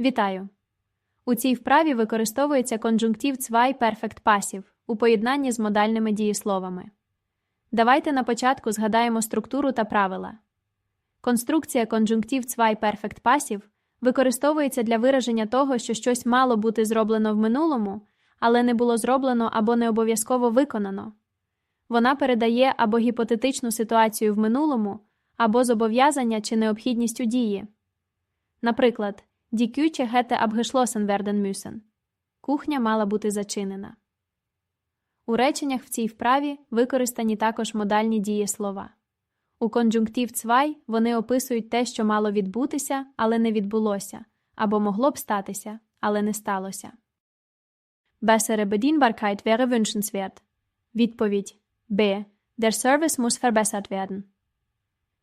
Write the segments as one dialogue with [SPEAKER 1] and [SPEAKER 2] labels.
[SPEAKER 1] Вітаю! У цій вправі використовується конджунктив цвай Perfect Passive у поєднанні з модальними дієсловами. Давайте на початку згадаємо структуру та правила. Конструкція конджунктив цвай Perfect Passive використовується для вираження того, що щось мало бути зроблено в минулому, але не було зроблено або не обов'язково виконано. Вона передає або гіпотетичну ситуацію в минулому, або зобов'язання чи необхідність у дії. Наприклад, Die Küche hätte abgeschlossen. Кухня мала бути зачинена. У реченнях в цій вправі використані також модальні дієслова. У конджунктив цвай вони описують те, що мало відбутися, але не відбулося, або могло б статися, але не сталося. Bessere Bedienbarkeit wäre wünschenswert. Відповідь Б. Der Service muss verbessert werden.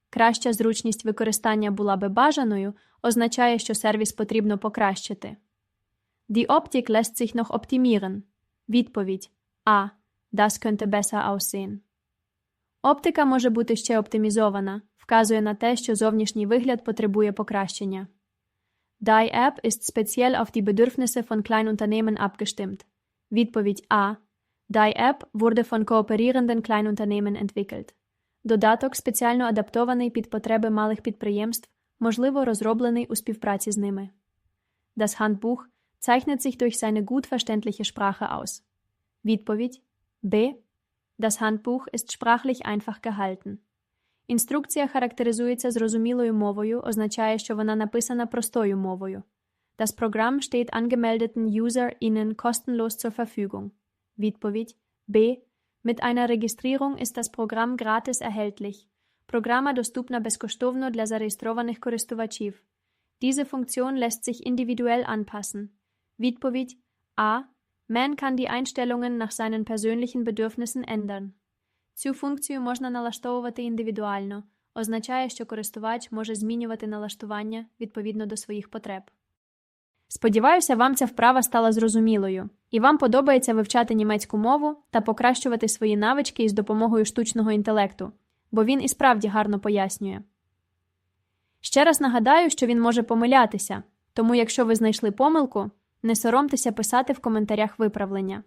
[SPEAKER 1] Краща зручність використання була би бажаною означає, що сервіс потрібно покращити. Die Optik lässt sich noch optimieren. Відповідь А. Das könnte besser aussehen. Оптика може бути ще оптимізована, вказує на те, що зовнішній вигляд потребує покращення. Die App ist speziell auf die Bedürfnisse von Kleinunternehmen abgestimmt. Відповідь А. Die App wurde von kooperierenden Kleinunternehmen entwickelt. Додаток спеціально адаптований під потреби малих підприємств, можливо, розроблений у співпраці з ними. Das Handbuch zeichnet sich durch seine gut verständliche Sprache aus. Відповідь Б. Das Handbuch ist sprachlich einfach gehalten. Інструкція характеризується зрозумілою мовою, означає, що вона написана простою мовою. Das Programm steht angemeldeten UserInnen kostenlos zur Verfügung. Відповідь Б. Mit einer Registrierung ist das Programm gratis erhältlich. Програма доступна безкоштовно для зареєстрованих користувачів. Diese Funktion lässt sich individuell anpassen. Відповідь А. Man kann die Einstellungen nach seinen persönlichen Bedürfnissen ändern. Цю функцію можна налаштовувати індивідуально, означає, що користувач може змінювати налаштування відповідно до своїх потреб. Сподіваюся, вам ця вправа стала зрозумілою, і вам подобається вивчати німецьку мову та покращувати свої навички із допомогою штучного інтелекту, бо він і справді гарно пояснює. Ще раз нагадаю, що він може помилятися, тому якщо ви знайшли помилку, не соромтеся писати в коментарях виправлення.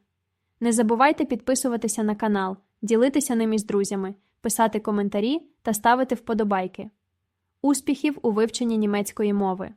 [SPEAKER 1] Не забувайте підписуватися на канал, ділитися ним із друзями, писати коментарі та ставити вподобайки. Успіхів у вивченні німецької мови!